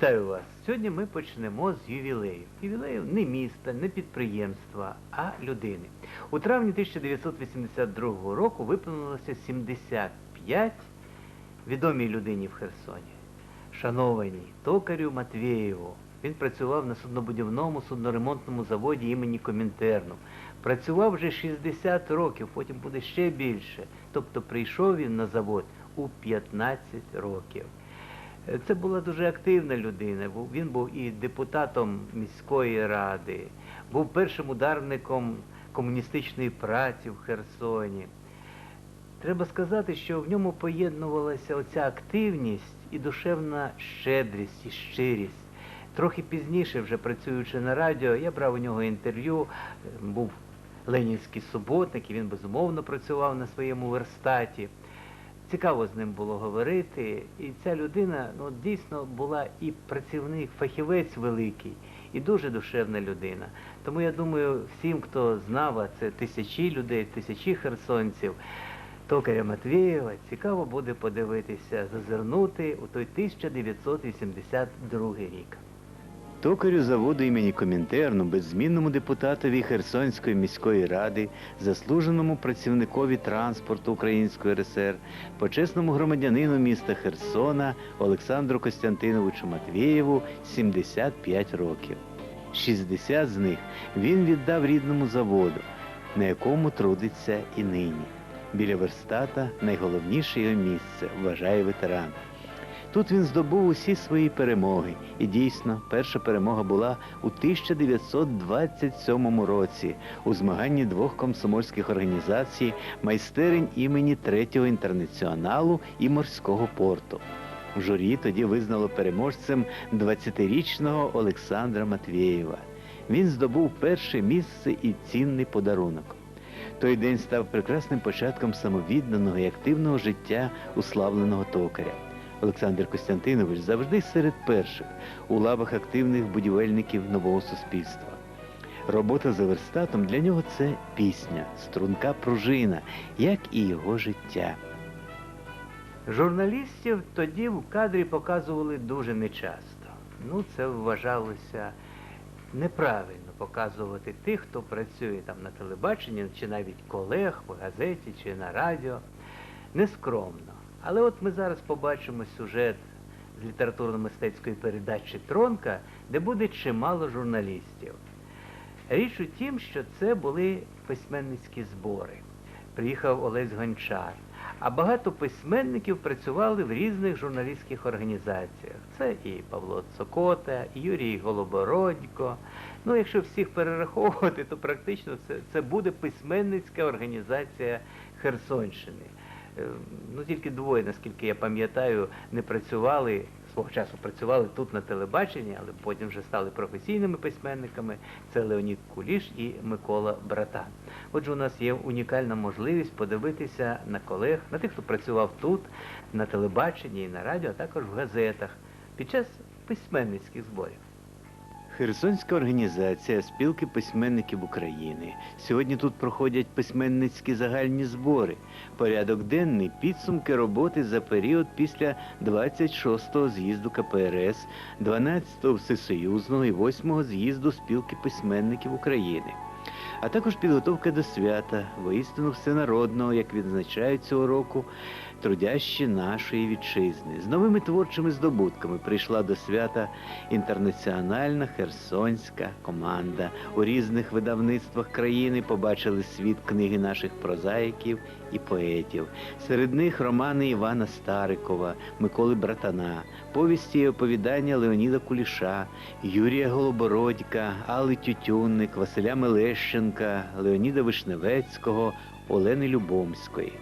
Вітаю вас! Сьогодні ми почнемо з ювілею. Ювілею не міста, не підприємства, а людини. У травні 1982 року виповнилося 75 відомій людині в Херсоні. Шанованій токарю Матвєєву. Він працював на суднобудівному судноремонтному заводі імені Комінтерну. Працював вже 60 років, потім буде ще більше. Тобто прийшов він на завод у 15 років. Е, Це була дуже активна людина. Він був і депутатом міської ради, був першим ударником комуністичної праці в Херсоні. Треба сказати, що в ньому поєднувалася оця активність і душевна щедрість і щирість. Трохи пізніше, вже працюючи на радіо, я брав у нього інтерв'ю, був ленінський суботник, і він безумовно працював на своєму верстаті. Цікаво з ним було говорити, і ця людина ну, дійсно була і працівник, фахівець великий, і дуже душевна людина. Тому я думаю, всім, хто знав, а це тисячі людей, тисячі херсонців, токаря Матвєєва, цікаво буде подивитися, зазирнути у той 1982 рік. Токарю заводу імені Комінтерну, беззмінному депутатові Херсонської міської ради, заслуженому працівникові транспорту Української РСР, почесному громадянину міста Херсона Олександру Костянтиновичу Матвєєву 75 років. 60 з них він віддав рідному заводу, на якому трудиться і нині. Біля верстата найголовніше його місце, вважає ветеран. Тут він здобув усі свої перемоги. І дійсно, перша перемога була у 1927 році у змаганні двох комсомольських організацій майстерень імені Третього інтернаціоналу і морського порту. Журі тоді визнало переможцем 20-річного Олександра Матвєєва. Він здобув перше місце і цінний подарунок. Той день став прекрасним початком самовідданого і активного життя уславленого токаря. Олександр Костянтинович завжди серед перших у лавах активних будівельників нового суспільства. Робота за верстатом для нього це пісня, струнка пружина, як і його життя. Журналістів тоді в кадрі показували дуже нечасто. Ну, це вважалося неправильно показувати тих, хто працює там на телебаченні, чи навіть колег по газеті чи на радіо. Нескромно. Але от ми зараз побачимо сюжет з літературно-мистецької передачі Тронка, де буде чимало журналістів. Річ у тім, що це були письменницькі збори. Приїхав Олесь Гончар. А багато письменників працювали в різних журналістських організаціях. Це і Павло Цокота, і Юрій Голобородько. Ну, якщо всіх перераховувати, то практично це, це буде письменницька організація Херсонщини. Е, Ну, тільки двоє, наскільки я пам'ятаю, не працювали, свого часу працювали тут на телебаченні, але потім вже стали професійними письменниками. Це Леонід Куліш і Микола Братан. Отже, у нас є унікальна можливість подивитися на колег, на тих, хто працював тут, на телебаченні і на радіо, а також в газетах під час письменницьких зборів. Херсонська організація спілки письменників України. Сьогодні тут проходять письменницькі загальні збори. Порядок денний підсумки роботи за період після 26-го з'їзду КПРС, 12-го Всесоюзного і 8-го з'їзду спілки письменників України. А також підготовка до свята, воістину всенародного, як відзначають цього року, трудящі нашої вітчизни. З новими творчими здобутками прийшла до свята інтернаціональна херсонська команда. У різних видавництвах країни побачили світ книги наших прозаїків і поетів. Серед них романи Івана Старикова, Миколи Братана, повісті і оповідання Леоніда Куліша, Юрія Голобородька, Алли Тютюнник, Василя Мелещенка, Леоніда Вишневецького, Олени Любомської.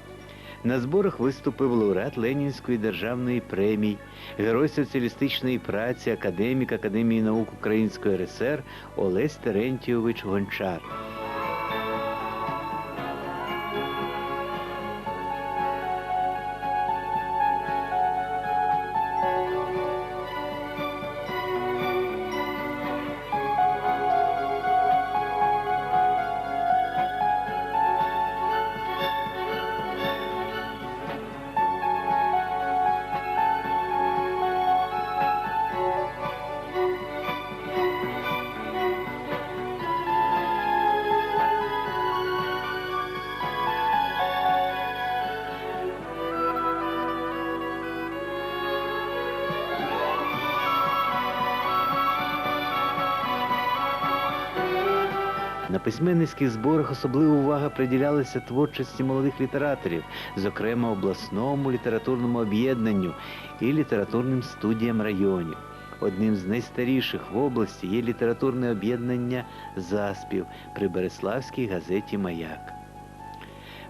На зборах виступив лауреат Ленінської державної премії, герой соціалістичної праці, академік Академії наук Української РСР Олесь Терентійович Гончар. На письменницьких зборах особлива увага приділялася творчості молодих літераторів, зокрема обласному літературному об'єднанню і літературним студіям районів. Одним з найстаріших в області є літературне об'єднання Заспів при Береславській газеті Маяк.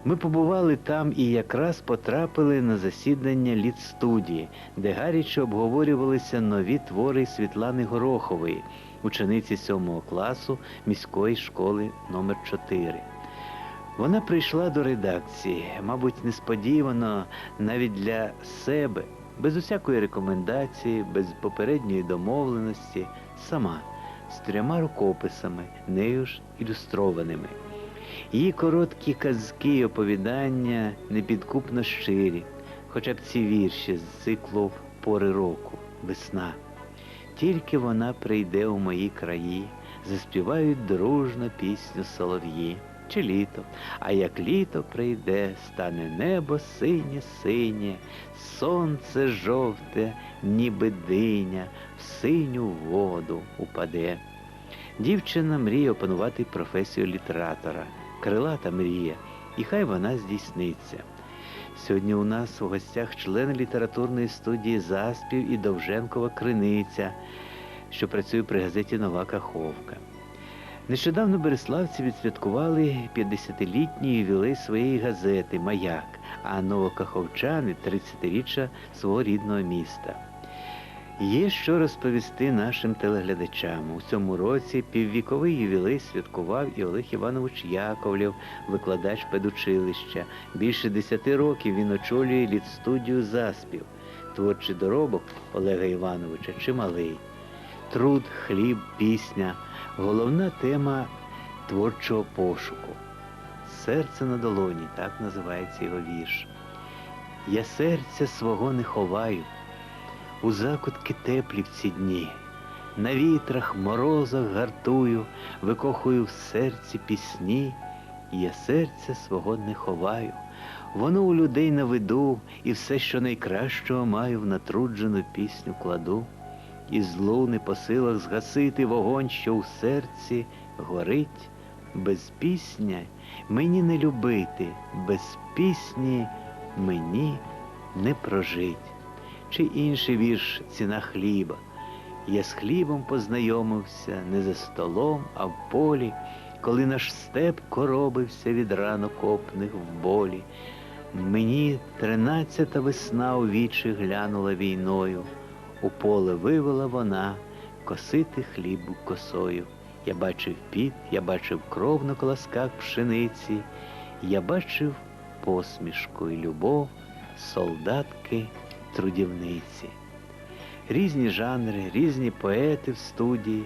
Ми побували там і якраз потрапили на засідання літстудії, де гаряче обговорювалися нові твори Світлани Горохової, учениці 7 класу міської школи номер 4 Вона прийшла до редакції, мабуть, несподівано навіть для себе, без усякої рекомендації, без попередньої домовленості, сама, з трьома рукописами, нею ж ілюстрованими. Її короткі казки й оповідання непідкупно щирі, хоча б ці вірші з циклу пори року, весна. Тільки вона прийде у мої краї, заспівають дружно пісню солов'ї чи літо. А як літо прийде, стане небо синє синє, сонце жовте, ніби диня, в синю воду упаде. Дівчина мріє опанувати професію літератора, крилата мрія, і хай вона здійсниться. Сьогодні у нас у гостях член літературної студії Заспів і Довженкова Криниця, що працює при газеті Нова Каховка. Нещодавно Береславці відсвяткували 50-літній ювілей своєї газети Маяк, а новокаховчани 30-річчя свого рідного міста. Є що розповісти нашим телеглядачам. У цьому році піввіковий ювілей святкував і Олег Іванович Яковлєв, викладач педучилища. Більше десяти років він очолює літстудію заспів. Творчий доробок Олега Івановича чималий. Труд, хліб, пісня головна тема творчого пошуку. Серце на долоні, так називається його вірш. Я серця свого не ховаю у закутки теплі в ці дні. На вітрах, морозах гартую, викохую в серці пісні, я серця свого не ховаю. Воно у людей на виду, і все, що найкращого маю, в натруджену пісню кладу, і злу не по силах згасити вогонь, що у серці горить, без пісня мені не любити, без пісні мені не прожить чи інший вірш ціна хліба. Я з хлібом познайомився не за столом, а в полі, коли наш степ коробився від ранок опних в болі. Мені тринадцята весна у вічі глянула війною, у поле вивела вона косити хліб косою. Я бачив піт, я бачив кров на колосках пшениці, я бачив посмішку і любов, солдатки трудівниці. Різні жанри, різні поети в студії,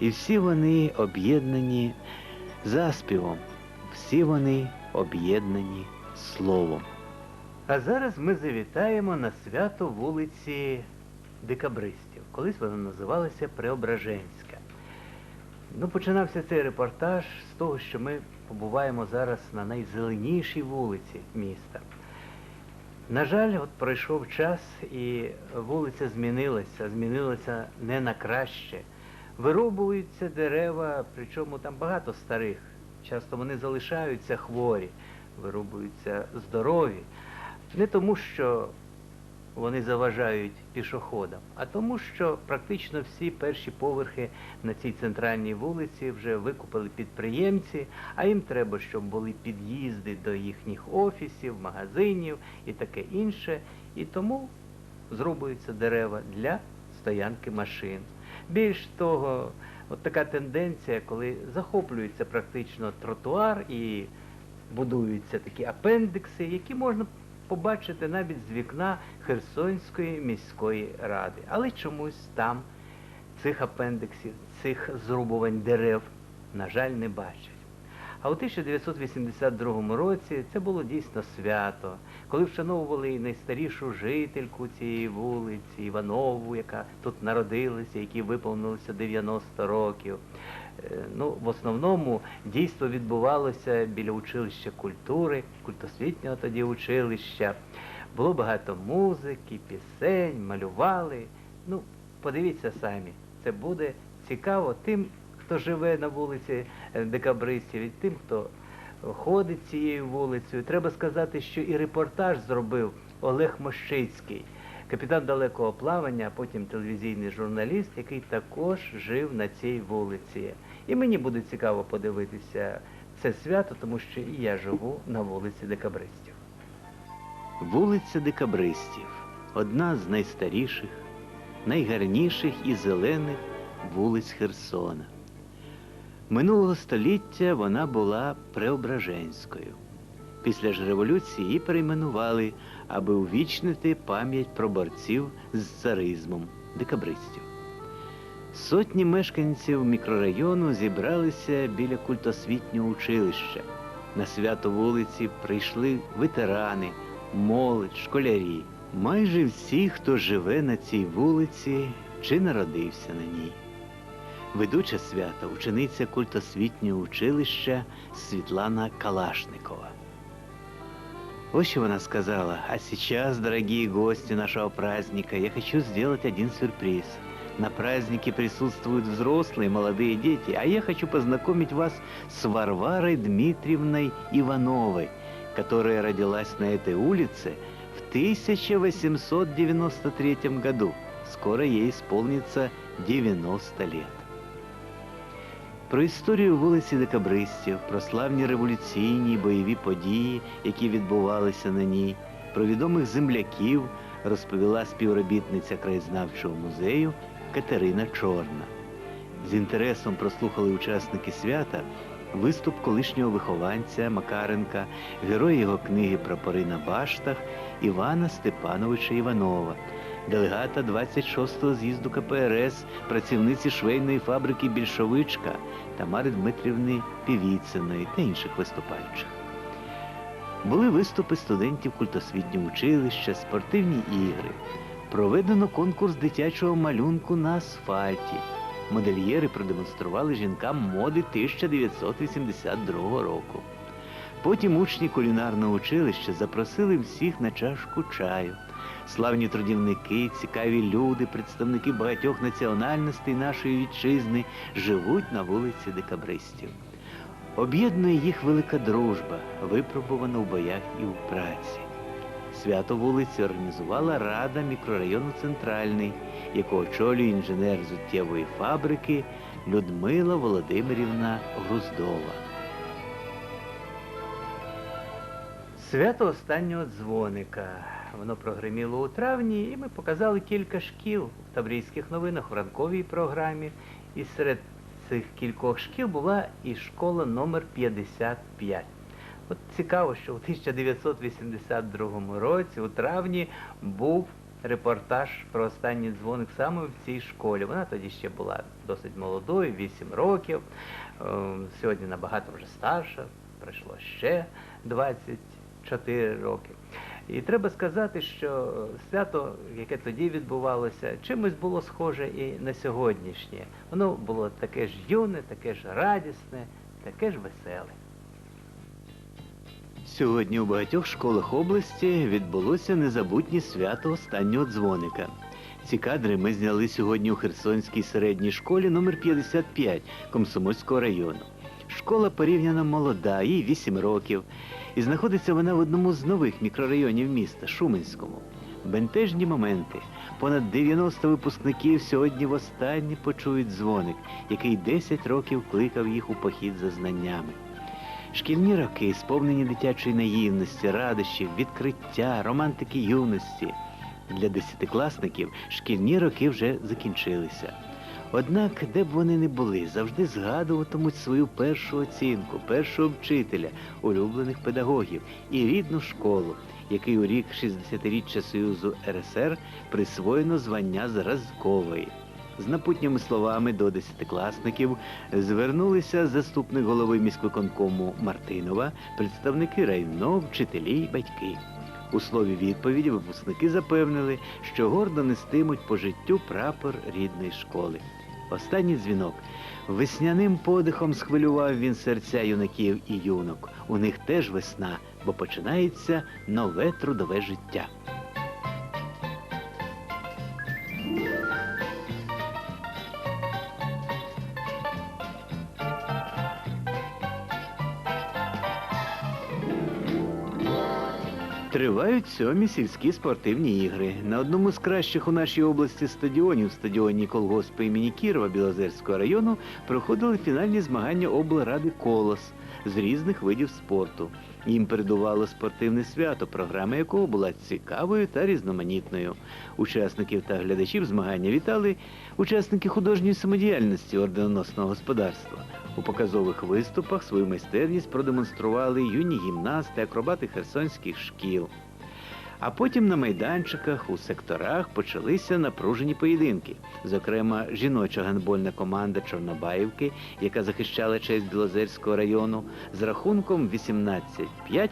і всі вони об'єднані заспівом, всі вони об'єднані словом. А зараз ми завітаємо на свято вулиці Декабристів. Колись вона називалася Преображенська. Ну, Починався цей репортаж з того, що ми побуваємо зараз на найзеленішій вулиці міста. На жаль, от пройшов час і вулиця змінилася, змінилася не на краще. Вирубуються дерева, причому там багато старих. Часто вони залишаються хворі, вирубуються здорові. Не тому, що вони заважають пішоходам, а тому, що практично всі перші поверхи на цій центральній вулиці вже викупили підприємці, а їм треба, щоб були під'їзди до їхніх офісів, магазинів і таке інше. І тому зрубуються дерева для стоянки машин. Більш того, от така тенденція, коли захоплюється практично тротуар і будуються такі апендикси, які можна побачити навіть з вікна Херсонської міської ради. Але чомусь там цих апендиксів, цих зрубувань дерев, на жаль, не бачать. А у 1982 році це було дійсно свято, коли вшановували і найстарішу жительку цієї вулиці, Іванову, яка тут народилася, якій виповнилося 90 років. Е, ну, в основному дійство відбувалося біля училища культури, культосвітнього тоді училища. Було багато музики, пісень, малювали. Ну, подивіться самі, це буде цікаво тим, хто живе на вулиці е, декабристів, і тим, хто ходить цією вулицею. Треба сказати, що і репортаж зробив Олег Мощицький, капітан далекого плавання, а потім телевізійний журналіст, який також жив на цій вулиці. І мені буде цікаво подивитися це свято, тому що і я живу на вулиці декабристів. Вулиця декабристів одна з найстаріших, найгарніших і зелених вулиць Херсона. Минулого століття вона була Преображенською. Після ж революції її перейменували, аби увічнити пам'ять про борців з царизмом декабристів. Сотні мешканців мікрорайону зібралися біля культосвітнього училища. На свято вулиці прийшли ветерани, молодь, школярі. Майже всі, хто живе на цій вулиці чи народився на ній. Ведуча свята, учениця культосвітнього училища Світлана Калашникова. Вот что она сказала. А сейчас, дорогие гости нашего праздника, я хочу сделать один сюрприз. На празднике присутствуют взрослые, молодые дети, а я хочу познакомить вас с Варварой Дмитриевной Ивановой, которая родилась на этой улице в 1893 году. Скоро ей исполнится 90 лет. Про історію вулиці Декабристів, про славні революційні бойові події, які відбувалися на ній, про відомих земляків розповіла співробітниця краєзнавчого музею Катерина Чорна. З інтересом прослухали учасники свята виступ колишнього вихованця Макаренка, героя його книги Прапори на баштах Івана Степановича Іванова делегата 26-го з'їзду КПРС, працівниці швейної фабрики Більшовичка Тамари Дмитрівни Півіциної та інших виступаючих. Були виступи студентів культосвітнього училища, спортивні ігри. Проведено конкурс дитячого малюнку на асфальті. Модельєри продемонстрували жінкам моди 1982 року. Потім учні кулінарного училища запросили всіх на чашку чаю славні трудівники, цікаві люди, представники багатьох національностей нашої вітчизни живуть на вулиці декабристів. Об'єднує їх велика дружба, випробувана в боях і в праці. Свято вулиці організувала Рада мікрорайону Центральний, яку очолює інженер зуттєвої фабрики Людмила Володимирівна Груздова. Свято останнього дзвоника. Воно прогреміло у травні, і ми показали кілька шкіл в Таврійських новинах в ранковій програмі. І серед цих кількох шкіл була і школа номер 55. От цікаво, що у 1982 році, у травні, був репортаж про останній дзвоник саме в цій школі. Вона тоді ще була досить молодою, 8 років. Ем, сьогодні набагато вже старша, пройшло ще 24 роки. І треба сказати, що свято, яке тоді відбувалося, чимось було схоже і на сьогоднішнє. Воно було таке ж юне, таке ж радісне, таке ж веселе. Сьогодні у багатьох школах області відбулося незабутнє свято останнього дзвоника. Ці кадри ми зняли сьогодні у Херсонській середній школі номер 55 Комсомольського району. Школа порівняно молода, їй 8 років. І знаходиться вона в одному з нових мікрорайонів міста Шуменському. Бентежні моменти. Понад 90 випускників сьогодні востаннє почують дзвоник, який 10 років кликав їх у похід за знаннями. Шкільні роки, сповнені дитячої наївності, радощів, відкриття, романтики юності. Для десятикласників шкільні роки вже закінчилися. Однак, де б вони не були, завжди згадуватимуть свою першу оцінку, першого вчителя, улюблених педагогів і рідну школу, який у рік 60-річчя Союзу РСР присвоєно звання зразкової. З напутніми словами до десятикласників звернулися заступник голови міськвиконкому Мартинова, представники районо, вчителі й батьки. У слові відповіді випускники запевнили, що гордо нестимуть по життю прапор рідної школи. Останній дзвінок. Весняним подихом схвилював він серця юнаків і юнок. У них теж весна, бо починається нове трудове життя. Тривають сьомі сільські спортивні ігри. На одному з кращих у нашій області стадіонів, стадіоні колгоспу імені Кірова Білозерського району, проходили фінальні змагання облради Колос з різних видів спорту. Їм передувало спортивне свято, програма якого була цікавою та різноманітною. Учасників та глядачів змагання вітали учасники художньої самодіяльності орденоносного господарства. У показових виступах свою майстерність продемонстрували юні гімнасти, акробати херсонських шкіл. А потім на майданчиках у секторах почалися напружені поєдинки. Зокрема, жіноча гандбольна команда Чорнобаївки, яка захищала честь Білозерського району, з рахунком 18-5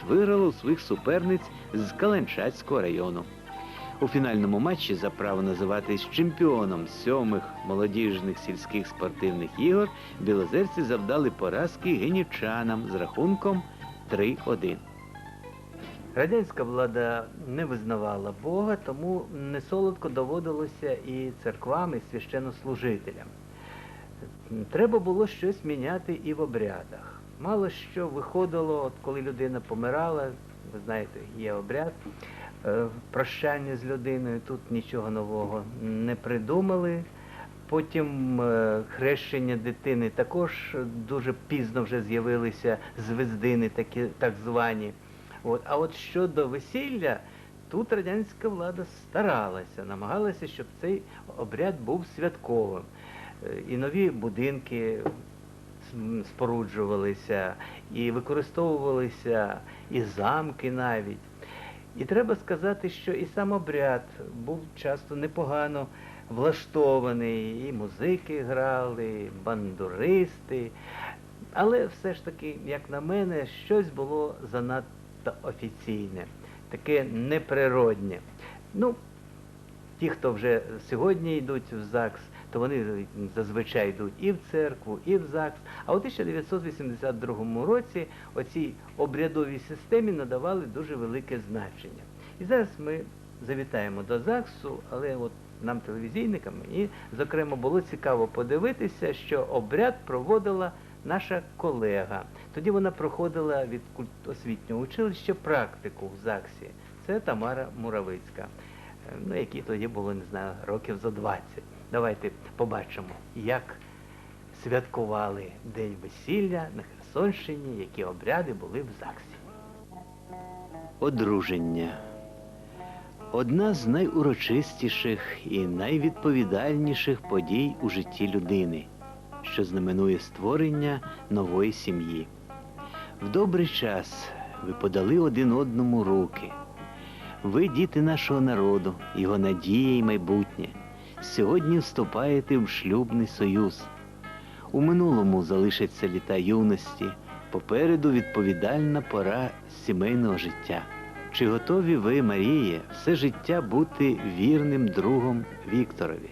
виграла у своїх суперниць з Каленчацького району. У фінальному матчі за право називатись чемпіоном сьомих молодіжних сільських спортивних ігор білозерці завдали поразки генічанам з рахунком 3-1. Радянська влада не визнавала Бога, тому несолодко доводилося і церквам, і священнослужителям. Треба було щось міняти і в обрядах. Мало що виходило, от коли людина помирала, ви знаєте, є обряд е, прощання з людиною, тут нічого нового не придумали. Потім е, хрещення дитини також дуже пізно вже з'явилися звездини, такі так звані. От. А от щодо весілля, тут радянська влада старалася, намагалася, щоб цей обряд був святковим. Е, і нові будинки споруджувалися, і використовувалися і замки навіть. І треба сказати, що і сам обряд був часто непогано влаштований, і музики грали, і бандуристи. Але все ж таки, як на мене, щось було занадто офіційне, таке неприроднє. Ну, ті, хто вже сьогодні йдуть в ЗАГС, то вони зазвичай йдуть і в церкву, і в ЗАГС. А у 1982 році оцій обрядовій системі надавали дуже велике значення. І зараз ми завітаємо до ЗАГСу, але от нам, телевізійникам, і, зокрема, було цікаво подивитися, що обряд проводила наша колега. Тоді вона проходила від освітнього училища практику в ЗАГСі. Це Тамара Муравицька, е, ну, якій тоді було, не знаю, років за 20. Давайте побачимо, як святкували День весілля на Херсонщині, які обряди були в ЗАГСі. Одруження. Одна з найурочистіших і найвідповідальніших подій у житті людини що знаменує створення нової сім'ї. В добрий час ви подали один одному руки. Ви, діти нашого народу, його надія і майбутнє, сьогодні вступаєте в шлюбний союз. У минулому залишаться літа юності, попереду відповідальна пора сімейного життя. Чи готові ви, Маріє, все життя бути вірним другом Вікторові?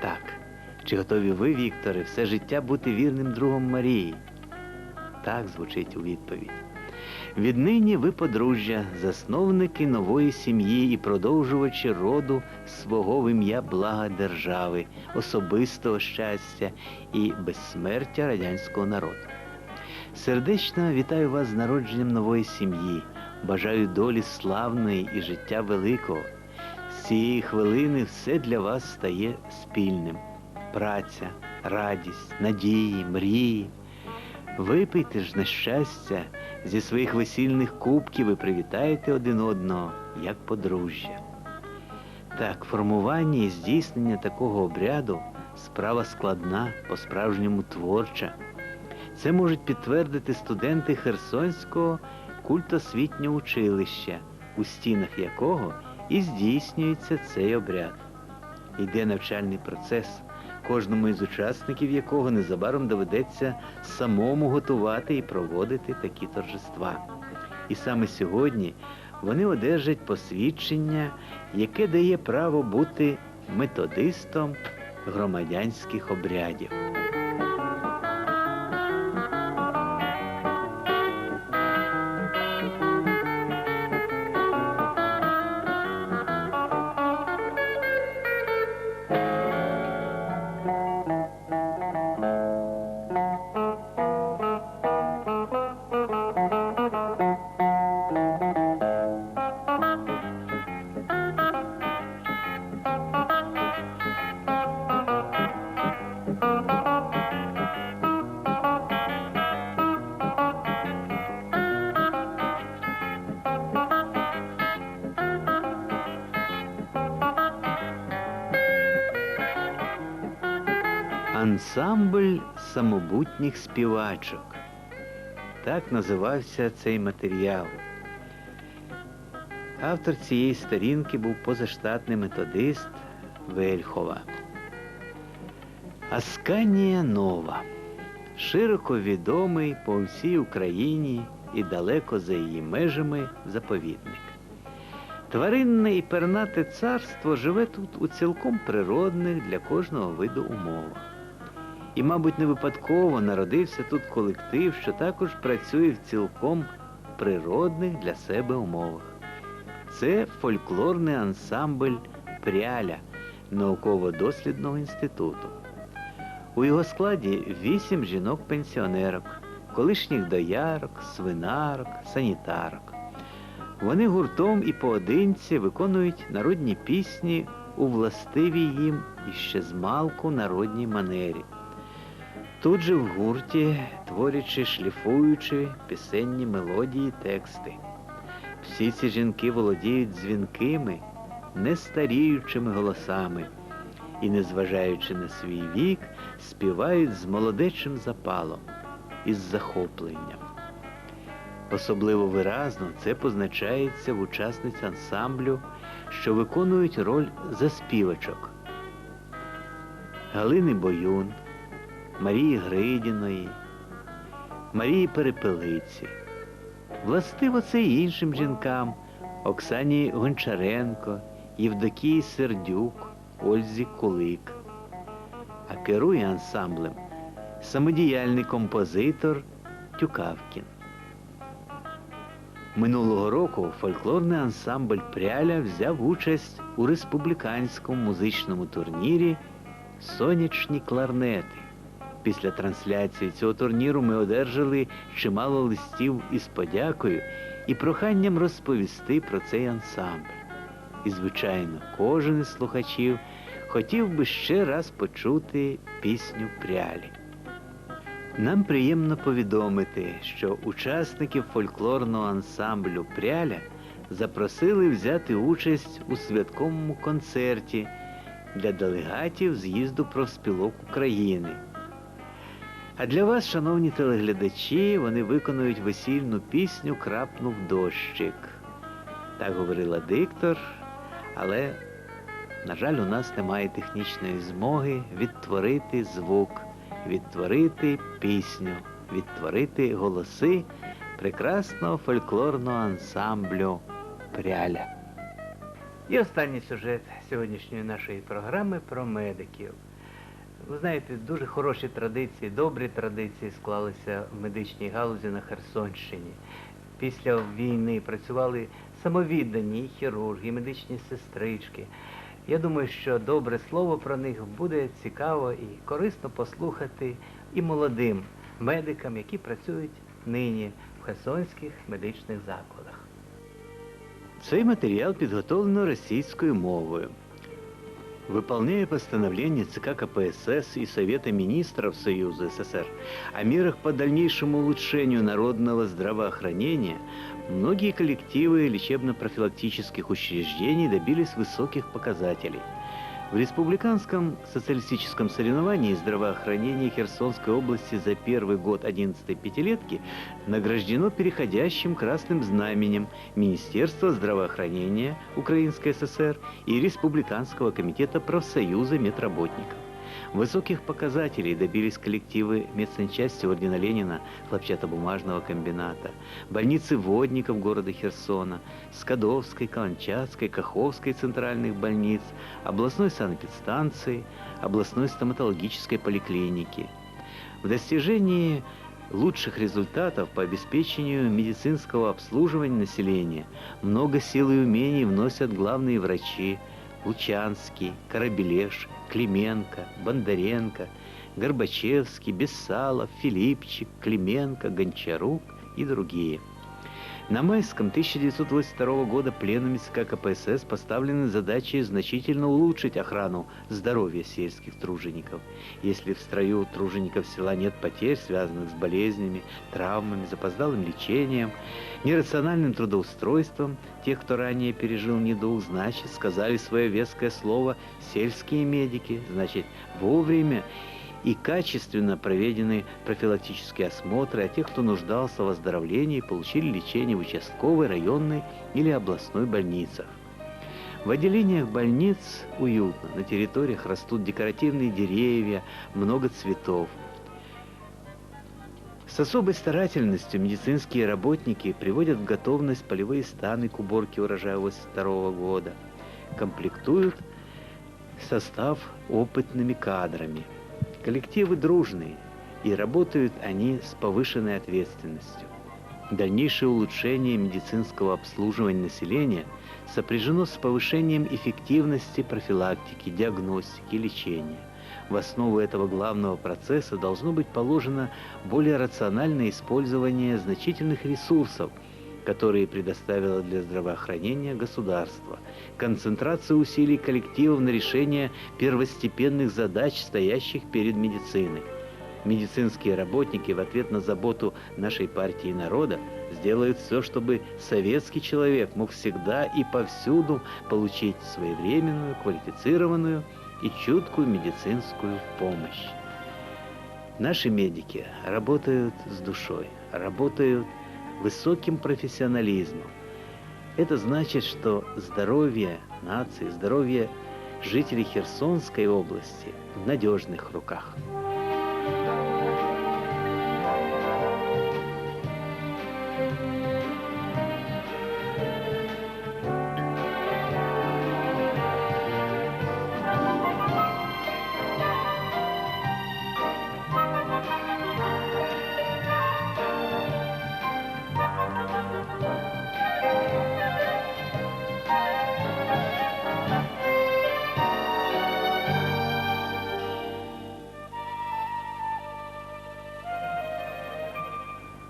Так. Чи готові ви, Вікторе, все життя бути вірним другом Марії? Так звучить у відповідь. Віднині ви подружжя, засновники нової сім'ї і продовжувачі роду свого в ім'я блага держави, особистого щастя і безсмертя радянського народу. Сердечно вітаю вас з народженням нової сім'ї, бажаю долі славної і життя великого. З цієї хвилини все для вас стає спільним праця, радість, надії, мрії. Випийте ж на щастя, зі своїх весільних кубків і привітайте один одного, як подружжя. Так, формування і здійснення такого обряду справа складна, по-справжньому творча. Це можуть підтвердити студенти Херсонського культосвітнього училища, у стінах якого і здійснюється цей обряд. Йде навчальний процес кожному із учасників якого незабаром доведеться самому готувати і проводити такі торжества. І саме сьогодні вони одержать посвідчення, яке дає право бути методистом громадянських обрядів. Самобутніх співачок. Так називався цей матеріал. Автор цієї сторінки був позаштатний методист Вельхова. Асканія Нова. Широко відомий по всій Україні і далеко за її межами заповідник. Тваринне і пернате царство живе тут у цілком природних для кожного виду умовах. І, мабуть, не випадково народився тут колектив, що також працює в цілком природних для себе умовах. Це фольклорний ансамбль Пряля науково-дослідного інституту. У його складі вісім жінок-пенсіонерок, колишніх доярок, свинарок, санітарок. Вони гуртом і поодинці виконують народні пісні у властивій їм іще змалку народній манері. Тут же в гурті, творячи, шліфуючи пісенні мелодії, тексти. Всі ці жінки володіють дзвінкими, нестаріючими голосами і, незважаючи на свій вік, співають з молодечим запалом, із захопленням. Особливо виразно це позначається в учасниць ансамблю, що виконують роль заспівачок Галини Боюн, Марії Гридіної, Марії Перепелиці. Властиво це й іншим жінкам Оксані Гончаренко, Євдокії Сердюк, Ользі Кулик. А керує ансамблем самодіяльний композитор Тюкавкін. Минулого року фольклорний ансамбль Пряля взяв участь у республіканському музичному турнірі Сонячні кларнети. Після трансляції цього турніру ми одержали чимало листів із подякою і проханням розповісти про цей ансамбль. І, звичайно, кожен із слухачів хотів би ще раз почути пісню прялі. Нам приємно повідомити, що учасників фольклорного ансамблю Пряля запросили взяти участь у святковому концерті для делегатів з'їзду профспілок України. А для вас, шановні телеглядачі, вони виконують весільну пісню Крапнув дощик. Так говорила диктор, але, на жаль, у нас немає технічної змоги відтворити звук, відтворити пісню, відтворити голоси прекрасного фольклорного ансамблю Пряля. І останній сюжет сьогоднішньої нашої програми про медиків. Ви знаєте, дуже хороші традиції, добрі традиції склалися в медичній галузі на Херсонщині. Після війни працювали самовіддані хірурги, медичні сестрички. Я думаю, що добре слово про них буде цікаво і корисно послухати і молодим медикам, які працюють нині в херсонських медичних закладах. Цей матеріал підготовлено російською мовою. Выполняя постановление ЦК КПСС и Совета министров Союза СССР о мерах по дальнейшему улучшению народного здравоохранения, многие коллективы лечебно-профилактических учреждений добились высоких показателей – в республиканском социалистическом соревновании здравоохранения Херсонской области за первый год 11-й пятилетки награждено переходящим красным знаменем Министерства здравоохранения Украинской ССР и Республиканского комитета профсоюза медработников. Высоких показателей добились коллективы медсанчасти Ордена Ленина хлопчатобумажного комбината, больницы водников города Херсона, Скадовской, Каланчатской, Каховской центральных больниц, областной санэпидстанции, областной стоматологической поликлиники. В достижении лучших результатов по обеспечению медицинского обслуживания населения много сил и умений вносят главные врачи Лучанский, Корабелеш, Клименко, Бондаренко, Горбачевский, Бессалов, Филипчик, Клименко, Гончарук и другие. На майском 1982 года пленуме ЦК КПСС поставлены задачи значительно улучшить охрану здоровья сельских тружеников. Если в строю тружеников села нет потерь, связанных с болезнями, травмами, запоздалым лечением, нерациональным трудоустройством тех, кто ранее пережил недуг, значит, сказали свое веское слово сельские медики, значит, вовремя и качественно проведены профилактические осмотры, а те, кто нуждался в выздоровлении, получили лечение в участковой, районной или областной больницах. В отделениях больниц уютно, на территориях растут декоративные деревья, много цветов. С особой старательностью медицинские работники приводят в готовность полевые станы к уборке урожая 1982 года, комплектуют состав опытными кадрами. Коллективы дружные, и работают они с повышенной ответственностью. Дальнейшее улучшение медицинского обслуживания населения сопряжено с повышением эффективности профилактики, диагностики, лечения. В основу этого главного процесса должно быть положено более рациональное использование значительных ресурсов, которые предоставило для здравоохранения государство, концентрация усилий коллективов на решение первостепенных задач, стоящих перед медициной. Медицинские работники в ответ на заботу нашей партии и народа сделают все, чтобы советский человек мог всегда и повсюду получить своевременную, квалифицированную и чуткую медицинскую помощь. Наши медики работают с душой, работают высоким профессионализмом. Это значит, что здоровье нации, здоровье жителей Херсонской области в надежных руках.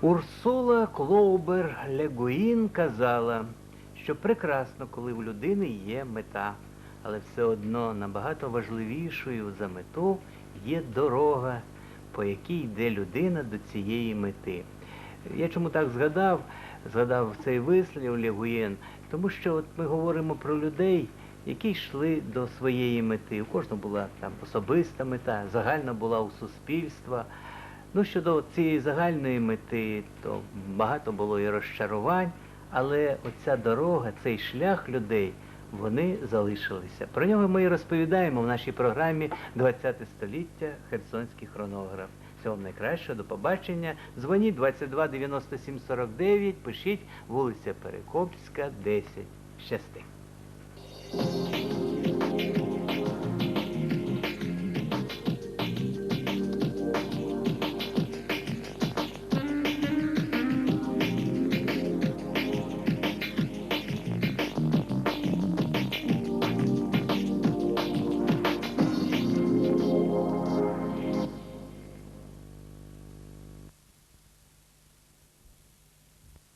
Урсула Клоубер Легуїн казала, що прекрасно, коли в людини є мета, але все одно набагато важливішою за мету є дорога, по якій йде людина до цієї мети. Я чому так згадав, згадав цей вислів Легуєн, тому що от ми говоримо про людей, які йшли до своєї мети. У кожного була там особиста мета, загальна була у суспільства. Ну, щодо цієї загальної мети, то багато було і розчарувань, але оця дорога, цей шлях людей, вони залишилися. Про нього ми і розповідаємо в нашій програмі «20 століття Херсонський хронограф. Всього вам найкращого, до побачення. Дзвоніть 22 97 49, пишіть вулиця Перекопська, 10. Щасти.